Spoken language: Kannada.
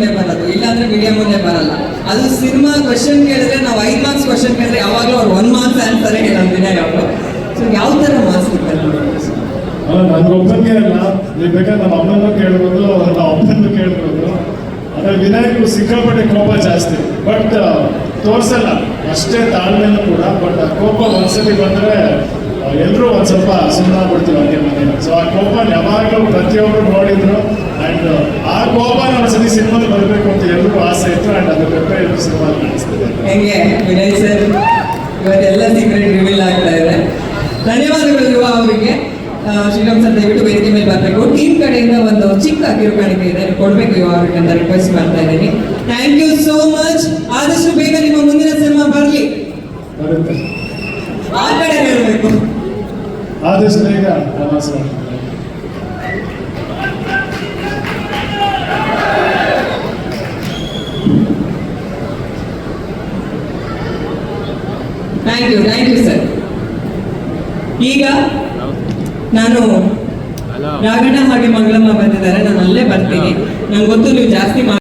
ಮುಂದೆ ಬರೋದು, ಇಲ್ಲಾಂದ್ರೆ ಮೀಡಿಯಾ ಮುಂದೆ ಬರಲ್ಲ. ಅದು ಸಿನಿಮಾ ಕ್ವಶನ್ ಕೇಳಿದ್ರೆ ನಾವು ಐದು ಮಾರ್ಕ್ಸ್ ಕ್ವಶನ್ ಕೇಳಿದ್ರೆ ಯಾವಾಗಲೂ ಅವ್ರು ಒನ್ ಮಾರ್ಕ್ಸ್ ಆನ್ಸರ್ ಹೇಳೋದು ದಿನ ಸೊ ಯಾವ ಥರ ಮಾರ್ಕ್ಸ್ ಇರ್ತಾರೆ ಅಲ್ಲ ನೀವು ಬೇಕಾದ್ರೆ ನಮ್ಮ ಅಮ್ಮನೂ ಕೇಳ್ಬೋದು, ನಮ್ಮ ಅಪ್ಪನೂ ಕೇಳ್ಬೋದು. ಅಂದ್ರೆ ವಿನಾಯಕರು ಸಿಕ್ಕಾಪಟ್ಟೆ ಕೋಪ ಜಾಸ್ತಿ. ಬಟ್ ತೋರ್ಸಲ್ಲ. ಅಷ್ಟೇ ತಾಳ್ಮೆನೂ ಕೂಡ ಬಟ್ ಆ, ಕೋಪ ಒಂದ್ಸತಿ ಬಂದ್ರೆ ಎಲ್ಲರೂ ಒಂದ್ ಸ್ವಲ್ಪ ಸುಮ್ಮನಾಗ್ಬಿಡ್ತೀವಿ ಹಂಗೆ ಮನೆ ಸೊ ಆ ಕೋಪ ಯಾವಾಗಲೂ ಪ್ರತಿಯೊಬ್ಬರು ನೋಡಿದ್ರು ಅಂಡ್ ಆ ಕೋಪನ ಒಂದ್ಸತಿ ಸಿನಿಮಾದಲ್ಲಿ ಬರಬೇಕು ಅಂತ ಎಲ್ರಿಗೂ ಆಸೆ ಇತ್ತು ಅಂಡ್ ಅದು ಬೆಪ್ಪ ಎಲ್ಲರೂ ಸಿನಿಮಾ ಕಾಣಿಸ್ತಿದೆ ಹೆಂಗೆ? ವಿನಯ್ ಸರ್ ಇವತ್ತೆಲ್ಲ ಸೀಕ್ರೆಟ್ ರಿವೀಲ್ ಆಗ್ತಾ ಇದೆ. ಧನ್ಯವಾದಗಳು ಯುವ ಅವರಿಗೆ. ಶ್ರೀರಾಮ್ ಸರ್ ದಯವಿಟ್ಟು ವೇದಿಕೆ ಮೇಲೆ ಬರಬೇಕು. ಟೀಮ್ ಕಡೆಯಿಂದ ಒಂದು ಚಿಕ್ಕ ಕಿರುಕಾಣಿಕೆ ಇದೆ. ಕೊಡಬೇಕು ಯುವ ಅವರಿಗೆ ಅಂತ ರಿಕ್ವೆಸ್ಟ್ ಮಾಡ್ತಾ ಇದ್ದೀನಿ. ಥ್ಯಾಂಕ್ ಯು ಸೋ ಮಚ್ ಆದಷ್ಟು ಬೇಗ ನಿಮ್ಮ ಮುಂದಿನ ಸಿನಿಮಾ ಬರಲಿ. ಆ ಕಡೆ ಹೇಳಬೇಕು. ಆದಷ್ಟು ಬೇಗ thank you thank you sir ಈಗ ನಾನು ರಾಘಣ್ಣ ಹಾಗೆ ಮಂಗಳಮ್ಮ ಬಂದಿದ್ದಾರೆ. ನಾನು ಅಲ್ಲೇ ಬರ್ತೀನಿ ನಂಗೆ ಗೊತ್ತು ನೀವು ಜಾಸ್ತಿ